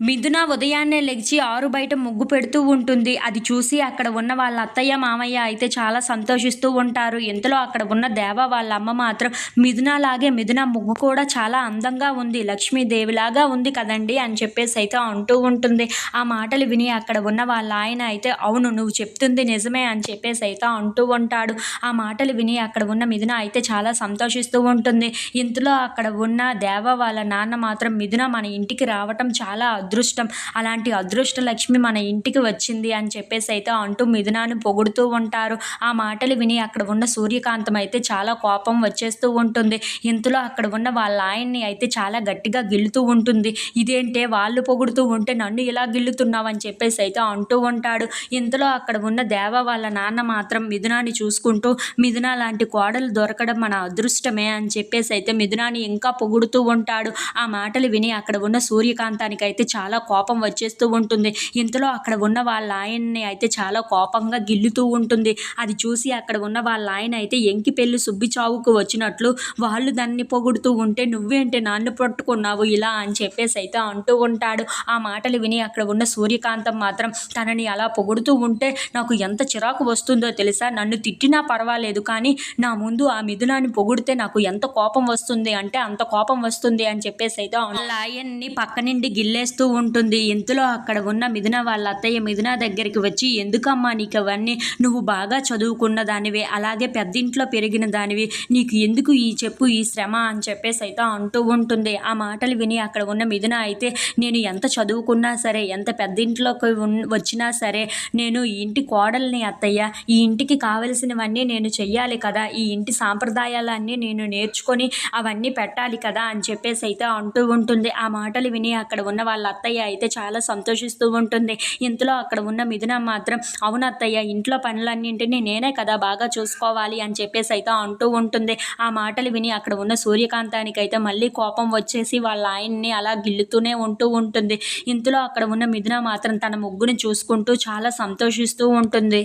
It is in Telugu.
మిథున ఉదయాన్నే లెగిచి ఆరు బయట ముగ్గు పెడుతూ ఉంటుంది. అది చూసి అక్కడ ఉన్న వాళ్ళ అత్తయ్య మామయ్య అయితే చాలా సంతోషిస్తూ ఉంటారు. ఇంతలో అక్కడ ఉన్న దేవ వాళ్ళ అమ్మ మాత్రం మిథున లాగే మిథున ముగ్గు కూడా చాలా అందంగా ఉంది. లక్ష్మీదేవిలాగా ఉంది కదండి అని చెప్పేసి అయితే అంటూ ఉంటుంది. ఆ మాటలు విని అక్కడ ఉన్న వాళ్ళ ఆయన అయితే అవును నువ్వు చెప్తుంది నిజమే అని చెప్పేసి అయితే అంటూ ఉంటాడు. ఆ మాటలు విని అక్కడ ఉన్న మిథున అయితే చాలా సంతోషిస్తూ ఉంటుంది. ఇంతలో అక్కడ ఉన్న దేవ వాళ్ళ నాన్న మాత్రం మిథున మన ఇంటికి రావటం చాలా అదృష్టం. అలాంటి అదృష్ట లక్ష్మి మన ఇంటికి వచ్చింది అని చెప్పేసి అయితే అంటూ మిథునాన్ని పొగుడుతూ ఉంటారు. ఆ మాటలు విని అక్కడ ఉన్న సూర్యకాంతం అయితే చాలా కోపం వచ్చేస్తూ ఉంటుంది. ఇంతలో అక్కడ ఉన్న వాళ్ళ ఆయన్ని అయితే చాలా గట్టిగా గిల్లుతూ ఉంటుంది. ఇదేంటే వాళ్ళు పొగుడుతూ ఉంటే నన్ను ఇలా గిల్లుతున్నావు అని చెప్పేసి అయితే అంటూ ఉంటాడు. ఇంతలో అక్కడ ఉన్న దేవ వాళ్ళ నాన్న మాత్రం మిథునాన్ని చూసుకుంటూ మిథున లాంటి కోడలు దొరకడం మన అదృష్టమే అని చెప్పేసి అయితే మిథునాన్ని ఇంకా పొగుడుతూ ఉంటాడు. ఆ మాటలు విని అక్కడ ఉన్న సూర్యకాంతానికి అయితే చాలా కోపం వచ్చేస్తూ ఉంటుంది. ఇంతలో అక్కడ ఉన్న వాళ్ళ ఆయన్ని అయితే చాలా కోపంగా గిల్లుతూ ఉంటుంది. అది చూసి అక్కడ ఉన్న వాళ్ళ ఆయన అయితే ఎంకి పెళ్ళి సుబ్బిచావుకు వచ్చినట్లు వాళ్ళు దాన్ని పొగుడుతూ ఉంటే నువ్వేంటే నాన్ను పట్టుకున్నావు ఇలా అని చెప్పేసి అయితే అంటూ ఉంటాడు. ఆ మాటలు విని అక్కడ ఉన్న సూర్యకాంతం మాత్రం తనని అలా పొగుడుతూ ఉంటే నాకు ఎంత చిరాకు వస్తుందో తెలుసా? నన్ను తిట్టినా పర్వాలేదు కానీ నా ముందు ఆ మిథునాన్ని పొగిడితే నాకు ఎంత కోపం వస్తుంది అంటే అంత కోపం వస్తుంది అని చెప్పేసి అయితే లాయన్ని ఆయన్ని పక్క నుండి గిల్లేస్తూ ఉంటుంది. ఇంతలో అక్కడ ఉన్న మిథున వాళ్ళ అత్తయ్య మిథున దగ్గరికి వచ్చి ఎందుకమ్మా నీకు అవన్నీ నువ్వు బాగా చదువుకున్న దానివి అలాగే పెద్దింట్లో పెరిగిన దానివి నీకు ఎందుకు ఈ చెప్పు ఈ శ్రమ అని చెప్పేసి అయితే అంటూ ఉంటుంది. ఆ మాటలు విని అక్కడ ఉన్న మిథున అయితే నేను ఎంత చదువుకున్నా సరే ఎంత పెద్దింట్లోకి ఉన్- వచ్చినా సరే నేను ఈ ఇంటి కోడల్ని అత్తయ్య ఈ ఇంటికి కావలసినవన్నీ నేను చెయ్యాలి కదా ఈ ఇంటి సాంప్రదాయాలన్నీ నేను నేర్చుకొని అవన్నీ పెట్టాలి కదా అని చెప్పేసి అయితే అంటూ ఉంటుంది. ఆ మాటలు విని అక్కడ ఉన్న వాళ్ళ అత్తయ్య అయితే చాలా సంతోషిస్తూ ఉంటుంది. ఇంతలో అక్కడ ఉన్న మిథున మాత్రం అవును అత్తయ్య ఇంట్లో పనులన్నింటినీ నేనే కదా బాగా చూసుకోవాలి అని చెప్పేసి అయితే అంటూ ఉంటుంది. ఆ మాటలు విని అక్కడ ఉన్న సూర్యకాంతానికి అయితే మళ్ళీ కోపం వచ్చేసి వాళ్ళ ఆయన్ని అలా గిల్లుతూనే ఉంటూ ఉంటుంది. ఇంతలో అక్కడ ఉన్న మిథున మాత్రం తన ముగ్గుని చూసుకుంటూ చాలా సంతోషిస్తూ ఉంటుంది.